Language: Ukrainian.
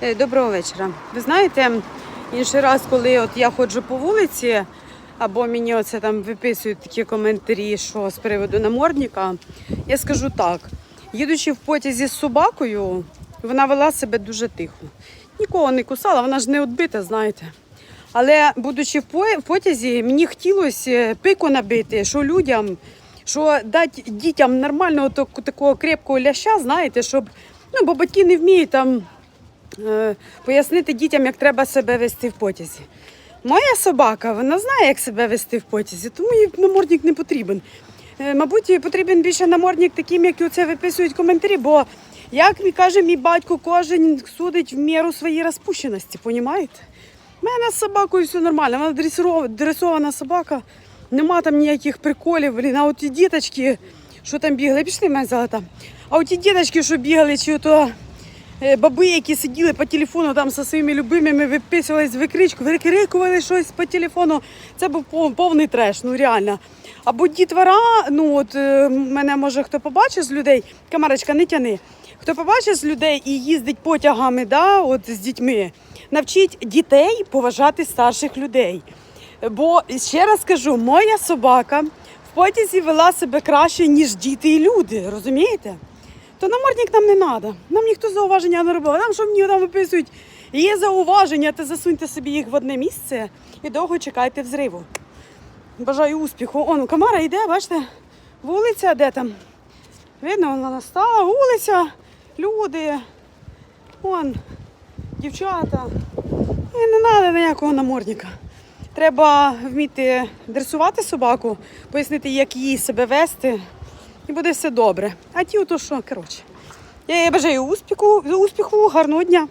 Е, Доброго вечора. Ви знаєте, інший раз, коли от я ходжу по вулиці, або мені оце там виписують такі коментарі, що з приводу намордника, я скажу так: їдучи в потязі з собакою, вона вела себе дуже тихо. Нікого не кусала, вона ж не відбита, знаєте. Але будучи в потязі, мені хотілося пику набити, що людям, що дати дітям нормального такого крепкого ляща, знаєте, щоб ну, бо батьки не вміють там е, пояснити дітям, як треба себе вести в потязі. Моя собака, вона знає, як себе вести в потязі, тому їй намордник не потрібен. Е, Мабуть, потрібен більше намордник таким, як оце виписують коментарі, бо, як каже мій батько, кожен судить в міру своєї розпущеності, понімаєте? У мене з собакою все нормально, вона дресована собака, нема там ніяких приколів, блін, а от ті діточки, що там бігали, пішли мене взяли там. А от ті діточки, що бігали, чи то е, баби, які сиділи по телефону там зі своїми любимими, виписувались викричку, викрикували щось по телефону. Це був пов- повний треш, ну реально. Або дітвора, ну от е, мене може хто побачить з людей, камерочка, не тяни. Хто побачить з людей і їздить потягами, да, от з дітьми, навчіть дітей поважати старших людей. Бо ще раз кажу, моя собака в потязі вела себе краще, ніж діти і люди, розумієте? То намордник нам не треба. Нам ніхто зауваження не робив. Нам що мені там виписують? Є зауваження, то засуньте собі їх в одне місце і довго чекайте взриву. Бажаю успіху. Он камера йде, бачите? Вулиця, де там? Видно, вона настала, вулиця, люди. Вон, дівчата. І не треба ніякого намордника. Треба вміти дресувати собаку, пояснити, як їй себе вести, і буде все добре. А ті, ото що, коротше. Я бажаю успіху, успіху, гарного дня.